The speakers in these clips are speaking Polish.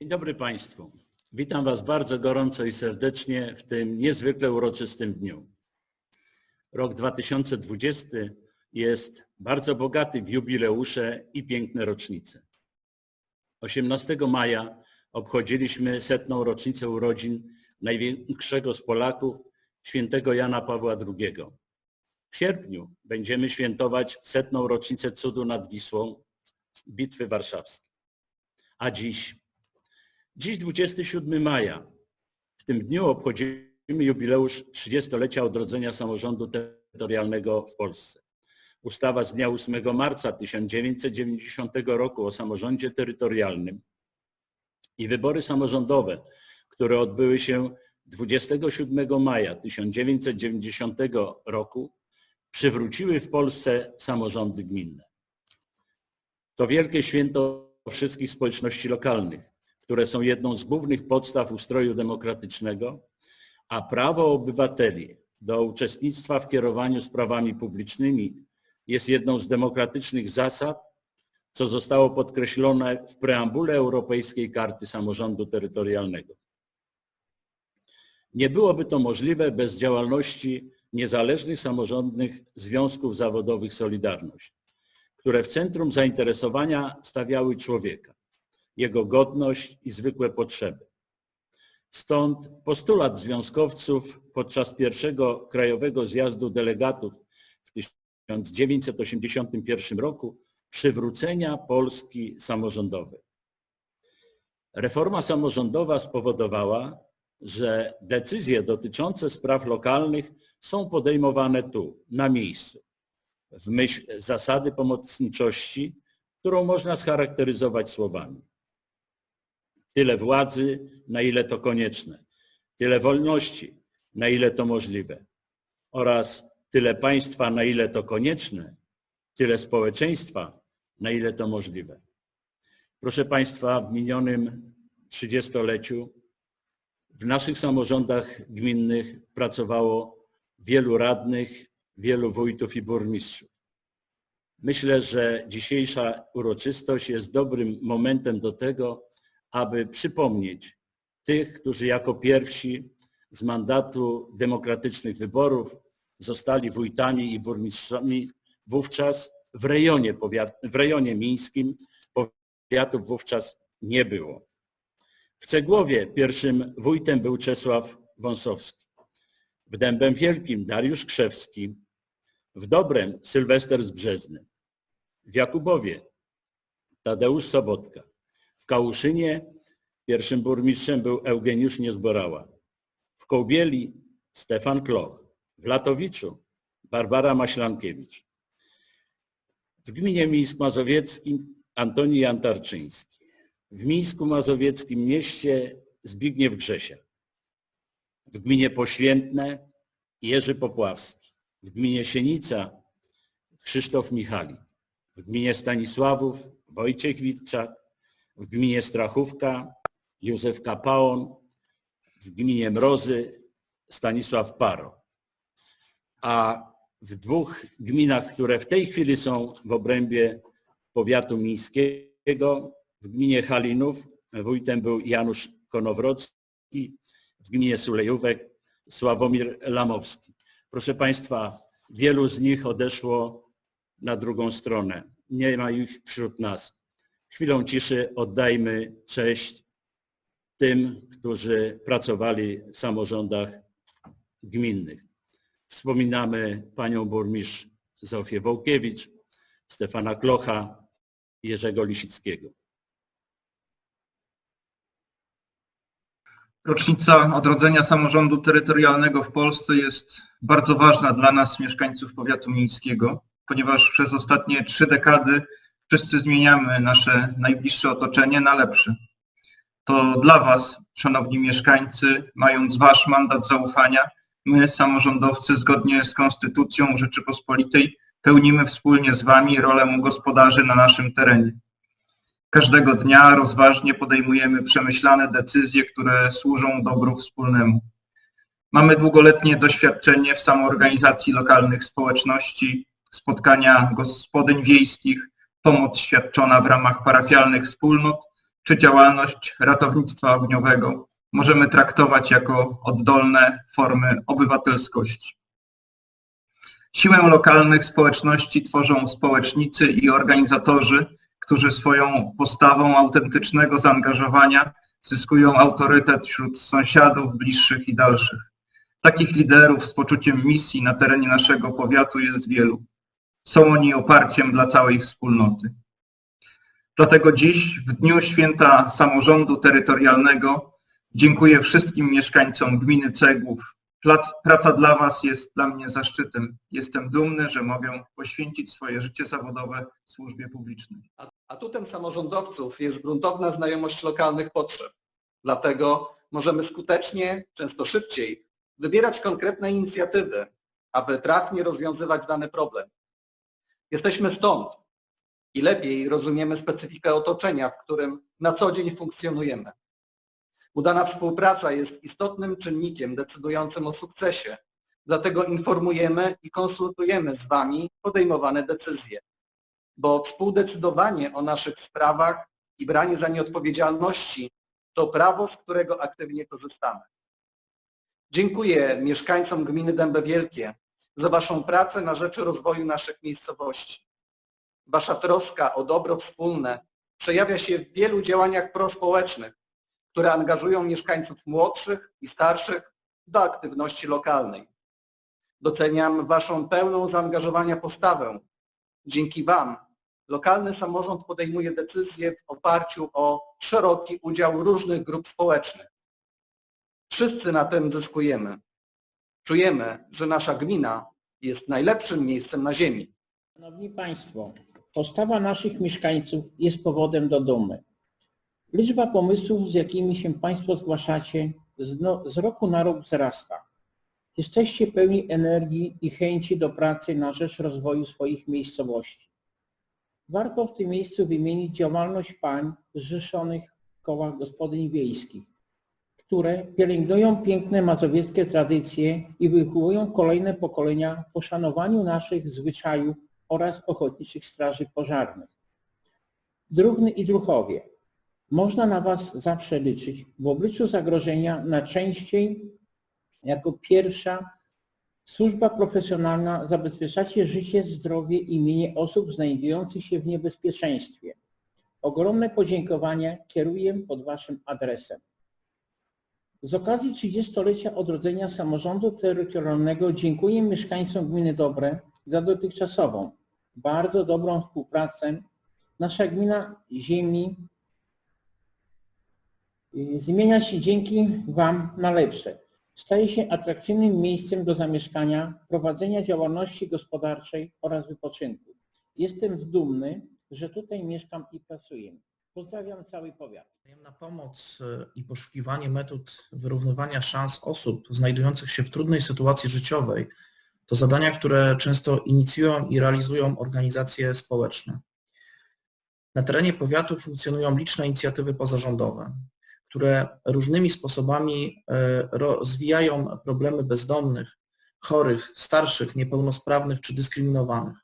Dzień dobry Państwu. Witam Was bardzo gorąco i serdecznie w tym niezwykle uroczystym dniu. Rok 2020 jest bardzo bogaty w jubileusze i piękne rocznice. 18 maja obchodziliśmy setną rocznicę urodzin największego z Polaków, świętego Jana Pawła II. W sierpniu będziemy świętować setną rocznicę cudu nad Wisłą, Bitwy Warszawskiej. A dziś Dziś 27 maja. W tym dniu obchodzimy jubileusz 30-lecia odrodzenia samorządu terytorialnego w Polsce. Ustawa z dnia 8 marca 1990 roku o samorządzie terytorialnym i wybory samorządowe, które odbyły się 27 maja 1990 roku, przywróciły w Polsce samorządy gminne. To wielkie święto wszystkich społeczności lokalnych które są jedną z głównych podstaw ustroju demokratycznego, a prawo obywateli do uczestnictwa w kierowaniu sprawami publicznymi jest jedną z demokratycznych zasad, co zostało podkreślone w preambule Europejskiej Karty Samorządu Terytorialnego. Nie byłoby to możliwe bez działalności niezależnych samorządnych związków zawodowych Solidarność, które w centrum zainteresowania stawiały człowieka jego godność i zwykłe potrzeby. Stąd postulat związkowców podczas pierwszego Krajowego Zjazdu Delegatów w 1981 roku przywrócenia Polski samorządowej. Reforma samorządowa spowodowała, że decyzje dotyczące spraw lokalnych są podejmowane tu, na miejscu, w myśl zasady pomocniczości, którą można scharakteryzować słowami. Tyle władzy, na ile to konieczne. Tyle wolności, na ile to możliwe. Oraz tyle państwa, na ile to konieczne. Tyle społeczeństwa, na ile to możliwe. Proszę Państwa, w minionym trzydziestoleciu w naszych samorządach gminnych pracowało wielu radnych, wielu wójtów i burmistrzów. Myślę, że dzisiejsza uroczystość jest dobrym momentem do tego, aby przypomnieć tych, którzy jako pierwsi z mandatu demokratycznych wyborów zostali wójtami i burmistrzami wówczas w rejonie, powiat, w rejonie mińskim. Powiatów wówczas nie było. W Cegłowie pierwszym wójtem był Czesław Wąsowski. W Dębem Wielkim Dariusz Krzewski. W Dobrem Sylwester z Brzezny. W Jakubowie Tadeusz Sobotka. Kałuszynie pierwszym burmistrzem był Eugeniusz Niezborała. W Kołbieli Stefan Kloch. W Latowiczu Barbara Maślankiewicz. W gminie Mińsk Mazowieckim Antoni Jantarczyński. W Mińsku Mazowieckim mieście Zbigniew Grzesia. W gminie Poświętne Jerzy Popławski. W gminie Sienica Krzysztof Michalik. W gminie Stanisławów Wojciech Witczak w gminie Strachówka Józef Kapaon, w gminie Mrozy Stanisław Paro. A w dwóch gminach, które w tej chwili są w obrębie powiatu mińskiego, w gminie Halinów wójtem był Janusz Konowrocki, w gminie Sulejówek Sławomir Lamowski. Proszę Państwa, wielu z nich odeszło na drugą stronę. Nie ma ich wśród nas. Chwilą ciszy oddajmy cześć tym, którzy pracowali w samorządach gminnych. Wspominamy panią burmistrz Zofię Wołkiewicz, Stefana Klocha, Jerzego Lisickiego. Rocznica odrodzenia samorządu terytorialnego w Polsce jest bardzo ważna dla nas, mieszkańców powiatu miejskiego, ponieważ przez ostatnie trzy dekady wszyscy zmieniamy nasze najbliższe otoczenie na lepsze. To dla Was, szanowni mieszkańcy, mając Wasz mandat zaufania, my, samorządowcy, zgodnie z Konstytucją Rzeczypospolitej, pełnimy wspólnie z Wami rolę gospodarzy na naszym terenie. Każdego dnia rozważnie podejmujemy przemyślane decyzje, które służą dobru wspólnemu. Mamy długoletnie doświadczenie w samoorganizacji lokalnych społeczności, spotkania gospodyń wiejskich, pomoc świadczona w ramach parafialnych wspólnot czy działalność ratownictwa ogniowego możemy traktować jako oddolne formy obywatelskości. Siłę lokalnych społeczności tworzą społecznicy i organizatorzy, którzy swoją postawą autentycznego zaangażowania zyskują autorytet wśród sąsiadów, bliższych i dalszych. Takich liderów z poczuciem misji na terenie naszego powiatu jest wielu. Są oni oparciem dla całej wspólnoty. Dlatego dziś, w Dniu Święta Samorządu Terytorialnego, dziękuję wszystkim mieszkańcom gminy Cegłów. Praca dla Was jest dla mnie zaszczytem. Jestem dumny, że mogę poświęcić swoje życie zawodowe służbie publicznej. Atutem samorządowców jest gruntowna znajomość lokalnych potrzeb. Dlatego możemy skutecznie, często szybciej, wybierać konkretne inicjatywy, aby trafnie rozwiązywać dany problem. Jesteśmy stąd i lepiej rozumiemy specyfikę otoczenia, w którym na co dzień funkcjonujemy. Udana współpraca jest istotnym czynnikiem decydującym o sukcesie, dlatego informujemy i konsultujemy z Wami podejmowane decyzje bo współdecydowanie o naszych sprawach i branie za nie odpowiedzialności to prawo, z którego aktywnie korzystamy. Dziękuję mieszkańcom gminy Dębe Wielkie za Waszą pracę na rzecz rozwoju naszych miejscowości. Wasza troska o dobro wspólne przejawia się w wielu działaniach prospołecznych, które angażują mieszkańców młodszych i starszych do aktywności lokalnej. Doceniam Waszą pełną zaangażowania postawę. Dzięki Wam lokalny samorząd podejmuje decyzje w oparciu o szeroki udział różnych grup społecznych. Wszyscy na tym zyskujemy. Czujemy, że nasza gmina jest najlepszym miejscem na ziemi. Szanowni Państwo, postawa naszych mieszkańców jest powodem do dumy. Liczba pomysłów, z jakimi się Państwo zgłaszacie, z, no, z roku na rok wzrasta. Jesteście pełni energii i chęci do pracy na rzecz rozwoju swoich miejscowości. Warto w tym miejscu wymienić działalność pań zrzeszonych w kołach gospodyń wiejskich, które pielęgnują piękne mazowieckie tradycje i wychowują kolejne pokolenia w poszanowaniu naszych zwyczajów oraz ochotniczych straży pożarnych. Druhny i druchowie, można na Was zawsze liczyć w obliczu zagrożenia najczęściej jako pierwsza służba profesjonalna zabezpieczacie życie, zdrowie i mienie osób znajdujących się w niebezpieczeństwie. Ogromne podziękowania kieruję pod Waszym adresem. Z okazji 30-lecia odrodzenia samorządu terytorialnego dziękuję mieszkańcom gminy Dobre za dotychczasową, bardzo dobrą współpracę. Nasza gmina ziemi y, zmienia się dzięki Wam na lepsze. Staje się atrakcyjnym miejscem do zamieszkania, prowadzenia działalności gospodarczej oraz wypoczynku. Jestem dumny, że tutaj mieszkam i pracuję. Pozdrawiam cały powiat. Pomoc y, i poszukiwanie metod wyrównywania szans osób znajdujących się w trudnej sytuacji życiowej to zadania, które często inicjują i realizują organizacje społeczne. Na terenie powiatu funkcjonują liczne inicjatywy pozarządowe, które różnymi sposobami y, rozwijają problemy bezdomnych, chorych, starszych, niepełnosprawnych czy dyskryminowanych.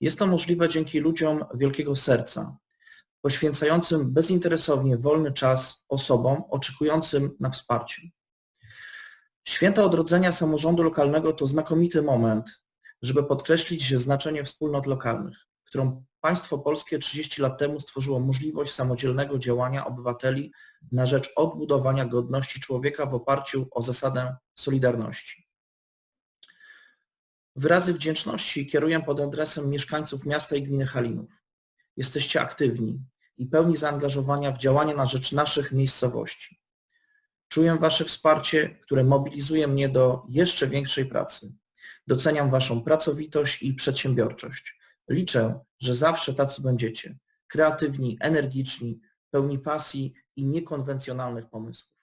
Jest to możliwe dzięki ludziom wielkiego serca, poświęcającym bezinteresownie wolny czas osobom oczekującym na wsparcie. Święta odrodzenia samorządu lokalnego to znakomity moment, żeby podkreślić znaczenie wspólnot lokalnych, którą państwo polskie 30 lat temu stworzyło możliwość samodzielnego działania obywateli na rzecz odbudowania godności człowieka w oparciu o zasadę solidarności. Wyrazy wdzięczności kieruję pod adresem mieszkańców miasta i gminy Halinów. Jesteście aktywni i pełni zaangażowania w działanie na rzecz naszych miejscowości. Czuję Wasze wsparcie, które mobilizuje mnie do jeszcze większej pracy. Doceniam Waszą pracowitość i przedsiębiorczość. Liczę, że zawsze tacy będziecie. Kreatywni, energiczni, pełni pasji i niekonwencjonalnych pomysłów.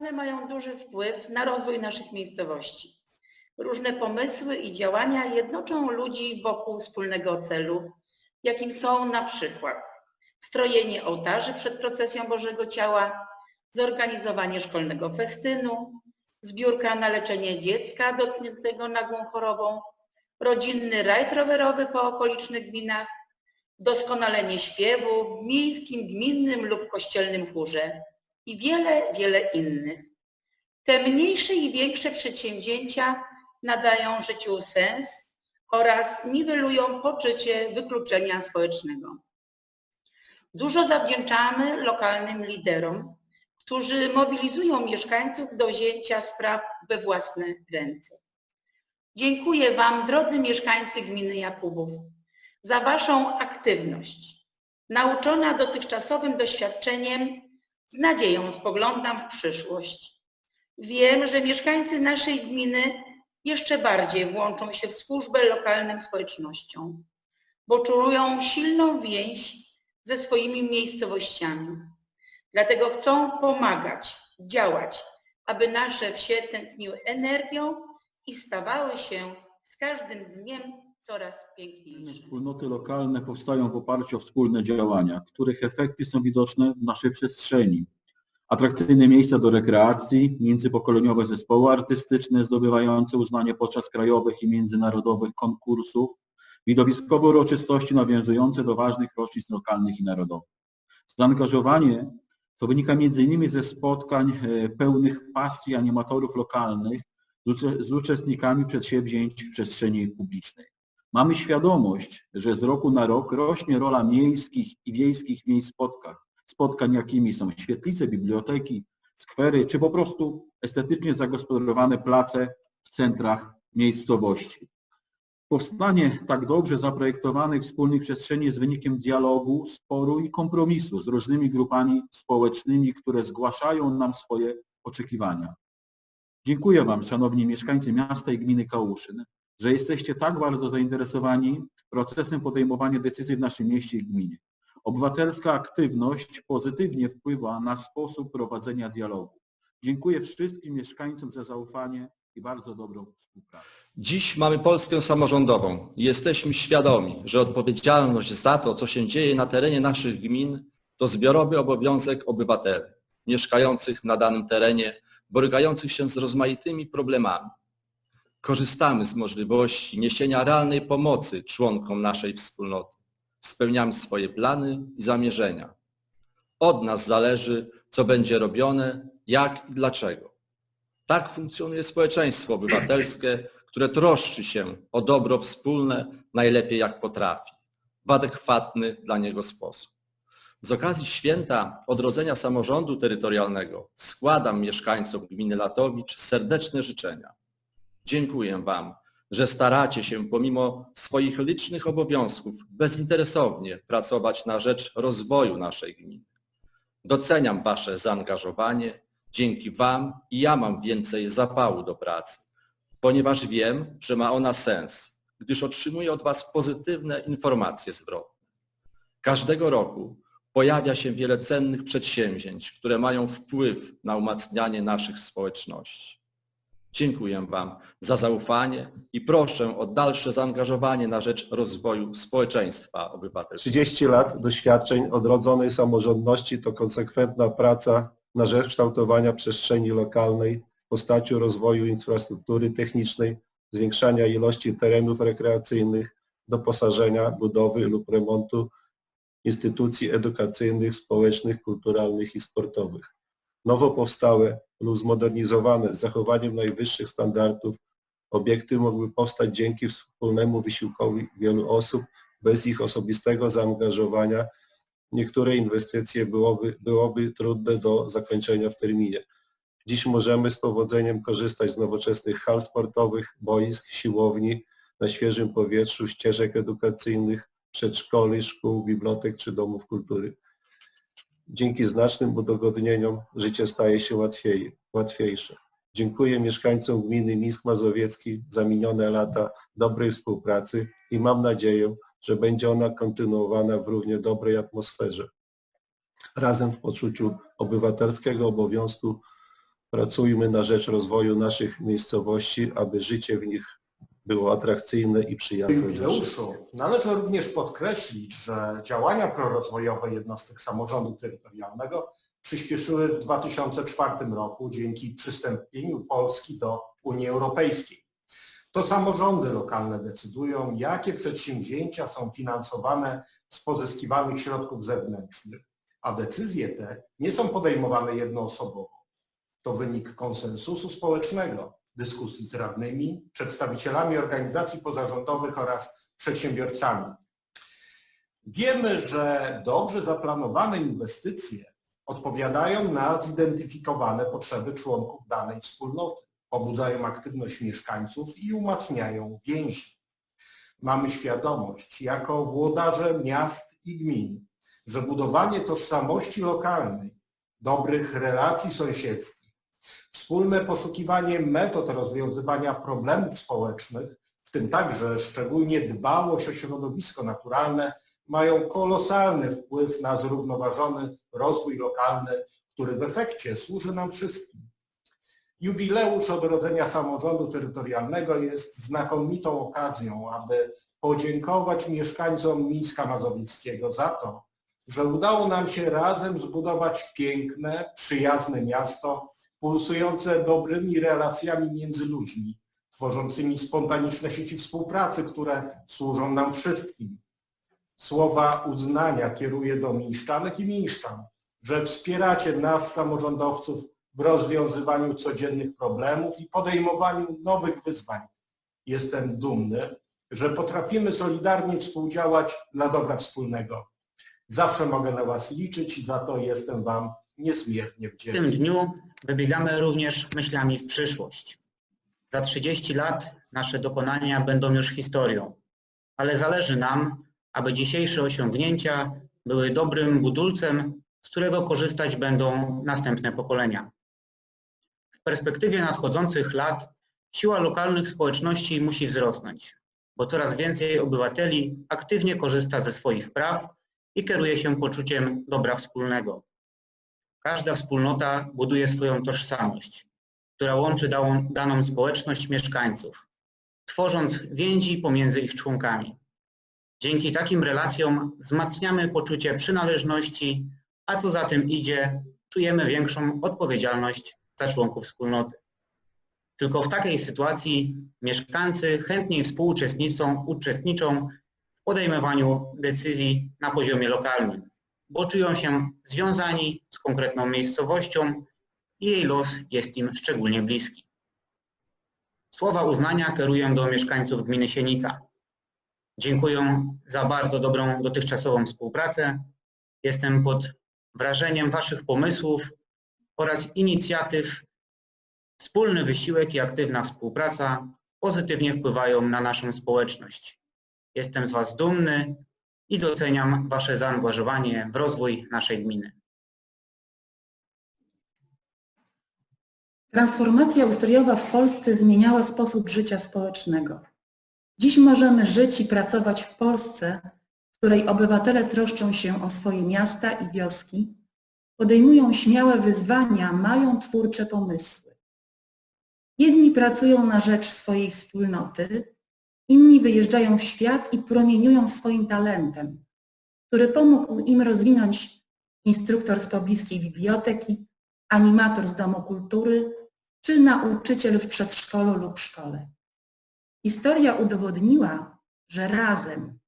One mają duży wpływ na rozwój naszych miejscowości. Różne pomysły i działania jednoczą ludzi wokół wspólnego celu, jakim są na przykład strojenie ołtarzy przed procesją Bożego Ciała, zorganizowanie szkolnego festynu, zbiórka na leczenie dziecka dotkniętego nagłą chorobą, rodzinny rajd rowerowy po okolicznych gminach, doskonalenie śpiewu w miejskim, gminnym lub kościelnym chórze i wiele, wiele innych. Te mniejsze i większe przedsięwzięcia nadają życiu sens oraz niwelują poczucie wykluczenia społecznego. Dużo zawdzięczamy lokalnym liderom, którzy mobilizują mieszkańców do wzięcia spraw we własne ręce. Dziękuję Wam, drodzy mieszkańcy gminy Jakubów, za Waszą aktywność. Nauczona dotychczasowym doświadczeniem, z nadzieją spoglądam w przyszłość. Wiem, że mieszkańcy naszej gminy jeszcze bardziej włączą się w służbę lokalnym społecznościom, bo czują silną więź ze swoimi miejscowościami. Dlatego chcą pomagać, działać, aby nasze wsie tętniły energią i stawały się z każdym dniem coraz piękniejsze. Wspólnoty lokalne powstają w oparciu o wspólne działania, których efekty są widoczne w naszej przestrzeni. Atrakcyjne miejsca do rekreacji, międzypokoleniowe zespoły artystyczne zdobywające uznanie podczas krajowych i międzynarodowych konkursów, widowiskowe uroczystości nawiązujące do ważnych rocznic lokalnych i narodowych. Zaangażowanie to wynika m.in. ze spotkań e, pełnych pasji animatorów lokalnych z ucze- z uczestnikami przedsięwzięć w przestrzeni publicznej. Mamy świadomość, że z roku na rok rośnie rola miejskich i wiejskich miejsc spotkań, spotkań jakimi są świetlice, biblioteki, skwery, czy po prostu estetycznie zagospodarowane place w centrach miejscowości. Powstanie tak dobrze zaprojektowanych wspólnych przestrzeni jest wynikiem dialogu, sporu i kompromisu z różnymi grupami społecznymi, które zgłaszają nam swoje oczekiwania. Dziękuję Wam, szanowni mieszkańcy miasta i gminy Kałuszyn, że jesteście tak bardzo zainteresowani procesem podejmowania decyzji w naszym mieście i gminie. Obywatelska aktywność pozytywnie wpływa na sposób prowadzenia dialogu. Dziękuję wszystkim mieszkańcom za zaufanie i bardzo dobrą współpracę. Dziś mamy Polskę samorządową jesteśmy świadomi, że odpowiedzialność za to, co się dzieje na terenie naszych gmin, to zbiorowy obowiązek obywateli mieszkających na danym terenie, borykających się z rozmaitymi problemami. Korzystamy z możliwości niesienia realnej pomocy członkom naszej wspólnoty. Spełniamy swoje plany i zamierzenia. Od nas zależy, co będzie robione, jak i dlaczego. Tak funkcjonuje społeczeństwo obywatelskie, które troszczy się o dobro wspólne najlepiej jak potrafi, w adekwatny dla niego sposób. Z okazji święta odrodzenia samorządu terytorialnego składam mieszkańcom gminy Latowicz serdeczne życzenia. Dziękuję Wam, że staracie się pomimo swoich licznych obowiązków bezinteresownie pracować na rzecz rozwoju naszej gminy. Doceniam Wasze zaangażowanie. Dzięki Wam i ja mam więcej zapału do pracy, ponieważ wiem, że ma ona sens, gdyż otrzymuję od Was pozytywne informacje zwrotne. Każdego roku pojawia się wiele cennych przedsięwzięć, które mają wpływ na umacnianie naszych społeczności. Dziękuję Wam za zaufanie i proszę o dalsze zaangażowanie na rzecz rozwoju społeczeństwa obywatelskiego. 30 lat doświadczeń odrodzonej samorządności to konsekwentna praca na rzecz kształtowania przestrzeni lokalnej w postaci rozwoju infrastruktury technicznej, zwiększania ilości terenów rekreacyjnych, doposażenia, budowy lub remontu instytucji edukacyjnych, społecznych, kulturalnych i sportowych. Nowo powstałe lub zmodernizowane z zachowaniem najwyższych standardów obiekty mogły powstać dzięki wspólnemu wysiłkowi wielu osób bez ich osobistego zaangażowania niektóre inwestycje byłoby, byłoby trudne do zakończenia w terminie. Dziś możemy z powodzeniem korzystać z nowoczesnych hal sportowych, boisk, siłowni, na świeżym powietrzu, ścieżek edukacyjnych, przedszkoli, szkół, bibliotek czy domów kultury. Dzięki znacznym udogodnieniom życie staje się łatwiej, łatwiejsze. Dziękuję mieszkańcom gminy Mińsk Mazowiecki za minione lata dobrej współpracy i mam nadzieję, że będzie ona kontynuowana w równie dobrej atmosferze. Razem w poczuciu obywatelskiego obowiązku pracujmy na rzecz rozwoju naszych miejscowości, aby życie w nich było atrakcyjne i przyjazne. Jubileuszu, należy również podkreślić, że działania prorozwojowe jednostek samorządu terytorialnego przyspieszyły w 2004 roku dzięki przystąpieniu Polski do Unii Europejskiej. To samorządy lokalne decydują, jakie przedsięwzięcia są finansowane z pozyskiwanych środków zewnętrznych, a decyzje te nie są podejmowane jednoosobowo. To wynik konsensusu społecznego, dyskusji z radnymi, przedstawicielami organizacji pozarządowych oraz przedsiębiorcami. Wiemy, że dobrze zaplanowane inwestycje odpowiadają na zidentyfikowane potrzeby członków danej wspólnoty, pobudzają aktywność mieszkańców i umacniają więzi. Mamy świadomość jako włodarze miast i gmin, że budowanie tożsamości lokalnej, dobrych relacji sąsiedzkich, wspólne poszukiwanie metod rozwiązywania problemów społecznych, w tym także szczególnie dbałość o środowisko naturalne, mają kolosalny wpływ na zrównoważony rozwój lokalny, który w efekcie służy nam wszystkim. Jubileusz odrodzenia samorządu terytorialnego jest znakomitą okazją, aby podziękować mieszkańcom Mińska Mazowieckiego za to, że udało nam się razem zbudować piękne, przyjazne miasto, pulsujące dobrymi relacjami między ludźmi, tworzącymi spontaniczne sieci współpracy, które służą nam wszystkim. Słowa uznania kieruję do mińszczanek i mińszczan, że wspieracie nas, samorządowców, w rozwiązywaniu codziennych problemów i podejmowaniu nowych wyzwań. Jestem dumny, że potrafimy solidarnie współdziałać dla dobra wspólnego. Zawsze mogę na Was liczyć i za to jestem Wam niezmiernie W tym dniu wybiegamy również myślami w przyszłość. Za 30 lat nasze dokonania będą już historią, ale zależy nam, aby dzisiejsze osiągnięcia były dobrym budulcem, z którego korzystać będą następne pokolenia. W perspektywie nadchodzących lat siła lokalnych społeczności musi wzrosnąć, bo coraz więcej obywateli aktywnie korzysta ze swoich praw i kieruje się poczuciem dobra wspólnego. Każda wspólnota buduje swoją tożsamość, która łączy daną, daną społeczność mieszkańców, tworząc więzi pomiędzy ich członkami. Dzięki takim relacjom wzmacniamy poczucie przynależności, a co za tym idzie, czujemy większą odpowiedzialność za członków wspólnoty. Tylko w takiej sytuacji mieszkańcy chętniej współuczestniczą uczestniczą w podejmowaniu decyzji na poziomie lokalnym bo czują się związani z konkretną miejscowością i jej los jest im szczególnie bliski. Słowa uznania kieruję do mieszkańców gminy Sienica. Dziękuję za bardzo dobrą dotychczasową współpracę. Jestem pod wrażeniem Waszych pomysłów oraz inicjatyw. Wspólny wysiłek i aktywna współpraca pozytywnie wpływają na naszą społeczność. Jestem z Was dumny i doceniam Wasze zaangażowanie w rozwój naszej gminy. Transformacja ustrojowa w Polsce zmieniała sposób życia społecznego. Dziś możemy żyć i pracować w Polsce, w której obywatele troszczą się o swoje miasta i wioski, podejmują śmiałe wyzwania, mają twórcze pomysły. Jedni pracują na rzecz swojej wspólnoty, inni wyjeżdżają w świat i promieniują swoim talentem, który pomógł im rozwinąć instruktor z pobliskiej biblioteki, animator z Domu Kultury czy nauczyciel w przedszkolu lub szkole. Historia udowodniła, że razem,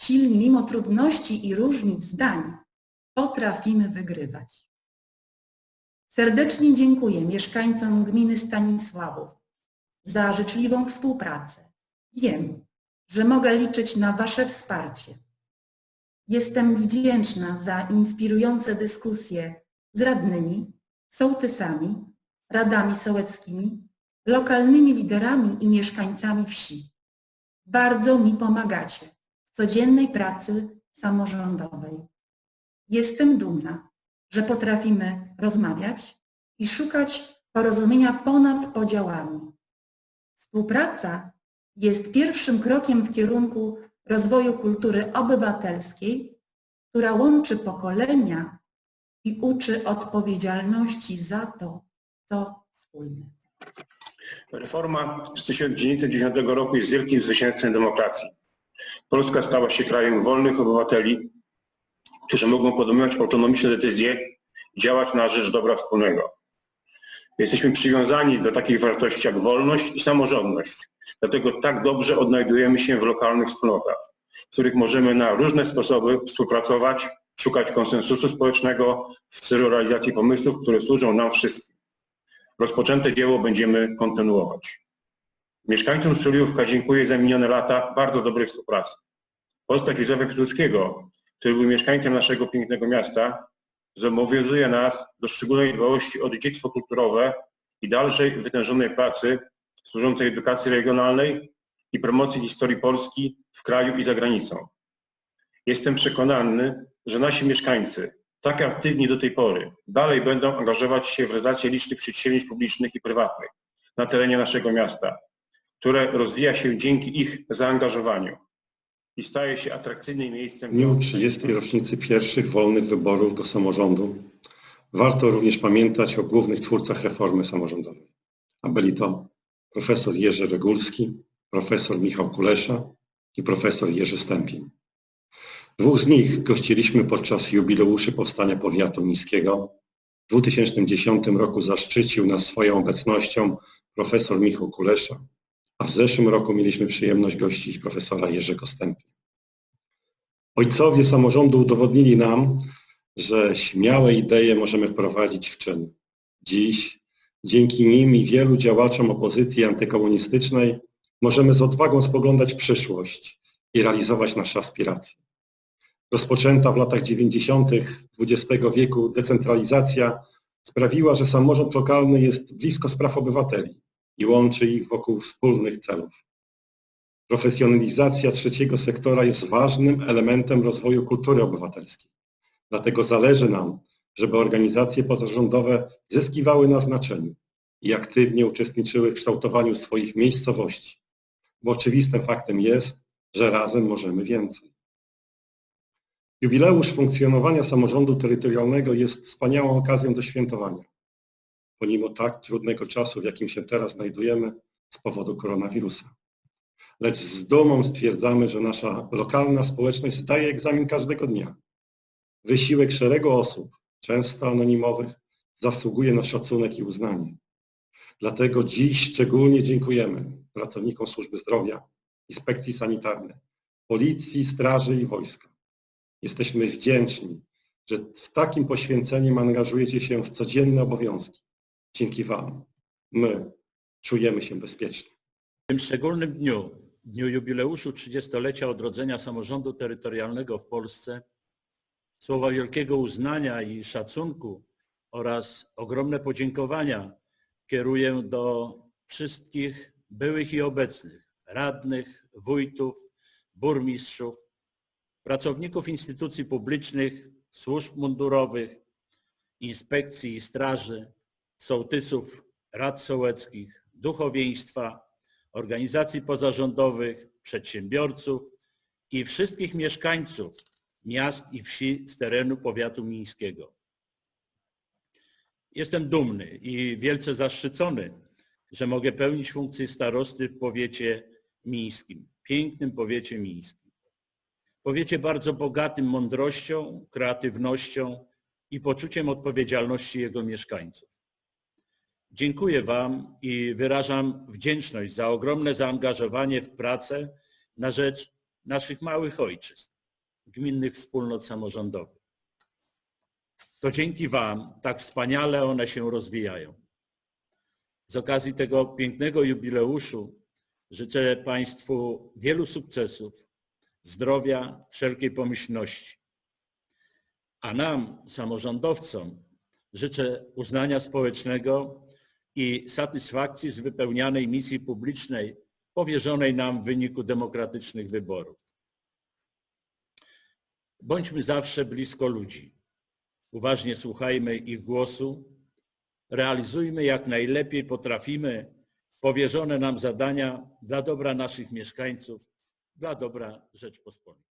silni mimo trudności i różnic zdań, potrafimy wygrywać. Serdecznie dziękuję mieszkańcom gminy Stanisławów za życzliwą współpracę. Wiem, że mogę liczyć na Wasze wsparcie. Jestem wdzięczna za inspirujące dyskusje z radnymi, sołtysami, radami sołeckimi, lokalnymi liderami i mieszkańcami wsi. Bardzo mi pomagacie w codziennej pracy samorządowej. Jestem dumna, że potrafimy rozmawiać i szukać porozumienia ponad podziałami. Współpraca jest pierwszym krokiem w kierunku rozwoju kultury obywatelskiej, która łączy pokolenia i uczy odpowiedzialności za to, co wspólne. Reforma z 1910 roku jest wielkim zwycięstwem demokracji. Polska stała się krajem wolnych obywateli, którzy mogą podejmować autonomiczne decyzje działać na rzecz dobra wspólnego. Jesteśmy przywiązani do takich wartości jak wolność i samorządność. Dlatego tak dobrze odnajdujemy się w lokalnych wspólnotach. w których możemy na różne sposoby współpracować, szukać konsensusu społecznego w celu realizacji pomysłów, które służą nam wszystkim. Rozpoczęte dzieło będziemy kontynuować. Mieszkańcom Suliówka dziękuję za minione lata bardzo dobrej współpracy. Postać Józefa Piłsudskiego, który był mieszkańcem naszego pięknego miasta, zobowiązuje nas do szczególnej dbałości o dziedzictwo kulturowe i dalszej wytężonej pracy służącej edukacji regionalnej i promocji historii Polski w kraju i za granicą. Jestem przekonany, że nasi mieszkańcy, tak aktywni do tej pory, dalej będą angażować się w realizację licznych przedsięwzięć publicznych i prywatnych na terenie naszego miasta, które rozwija się dzięki ich zaangażowaniu i staje się atrakcyjnym miejscem. W dniu 30. rocznicy pierwszych wolnych wyborów do samorządu warto również pamiętać o głównych twórcach reformy samorządowej. A byli to profesor Jerzy Regulski, profesor Michał Kulesza i profesor Jerzy Stępień. Dwóch z nich gościliśmy podczas jubileuszy Powstania Powiatu Miejskiego. W 2010 roku zaszczycił nas swoją obecnością profesor Michał Kulesza, a w zeszłym roku mieliśmy przyjemność gościć profesora Jerzego Stępienia. Ojcowie samorządu udowodnili nam, że śmiałe idee możemy wprowadzić w czyn. Dziś, dzięki nim i wielu działaczom opozycji antykomunistycznej, możemy z odwagą spoglądać przyszłość i realizować nasze aspiracje. Rozpoczęta w latach 90. XX wieku decentralizacja sprawiła, że samorząd lokalny jest blisko spraw obywateli i łączy ich wokół wspólnych celów. Profesjonalizacja trzeciego sektora jest ważnym elementem rozwoju kultury obywatelskiej. Dlatego zależy nam, żeby organizacje pozarządowe zyskiwały na znaczeniu i aktywnie uczestniczyły w kształtowaniu swoich miejscowości, bo oczywistym faktem jest, że razem możemy więcej. Jubileusz funkcjonowania samorządu terytorialnego jest wspaniałą okazją do świętowania. Pomimo tak trudnego czasu, w jakim się teraz znajdujemy z powodu koronawirusa. Lecz z dumą stwierdzamy, że nasza lokalna społeczność zdaje egzamin każdego dnia. Wysiłek szeregu osób, często anonimowych, zasługuje na szacunek i uznanie. Dlatego dziś szczególnie dziękujemy pracownikom służby zdrowia, inspekcji sanitarnej, policji, straży i wojska. Jesteśmy wdzięczni, że w takim poświęceniem angażujecie się w codzienne obowiązki. Dzięki Wam my czujemy się bezpiecznie. W tym szczególnym dniu, dniu jubileuszu 30-lecia odrodzenia samorządu terytorialnego w Polsce, słowa wielkiego uznania i szacunku oraz ogromne podziękowania kieruję do wszystkich byłych i obecnych radnych, wójtów, burmistrzów, pracowników instytucji publicznych, służb mundurowych, inspekcji i straży, sołtysów, rad sołeckich, duchowieństwa, organizacji pozarządowych, przedsiębiorców i wszystkich mieszkańców miast i wsi z terenu powiatu mińskiego. Jestem dumny i wielce zaszczycony, że mogę pełnić funkcję starosty w powiecie mińskim, pięknym powiecie mińskim. Powiecie bardzo bogatym mądrością, kreatywnością i poczuciem odpowiedzialności jego mieszkańców. Dziękuję Wam i wyrażam wdzięczność za ogromne zaangażowanie w pracę na rzecz naszych małych ojczyzn, gminnych wspólnot samorządowych. To dzięki Wam tak wspaniale one się rozwijają. Z okazji tego pięknego jubileuszu życzę Państwu wielu sukcesów, zdrowia, wszelkiej pomyślności. A nam, samorządowcom, życzę uznania społecznego i satysfakcji z wypełnianej misji publicznej powierzonej nam w wyniku demokratycznych wyborów. Bądźmy zawsze blisko ludzi. Uważnie słuchajmy ich głosu. Realizujmy jak najlepiej potrafimy powierzone nam zadania dla dobra naszych mieszkańców, dla dobra Rzeczpospolitej.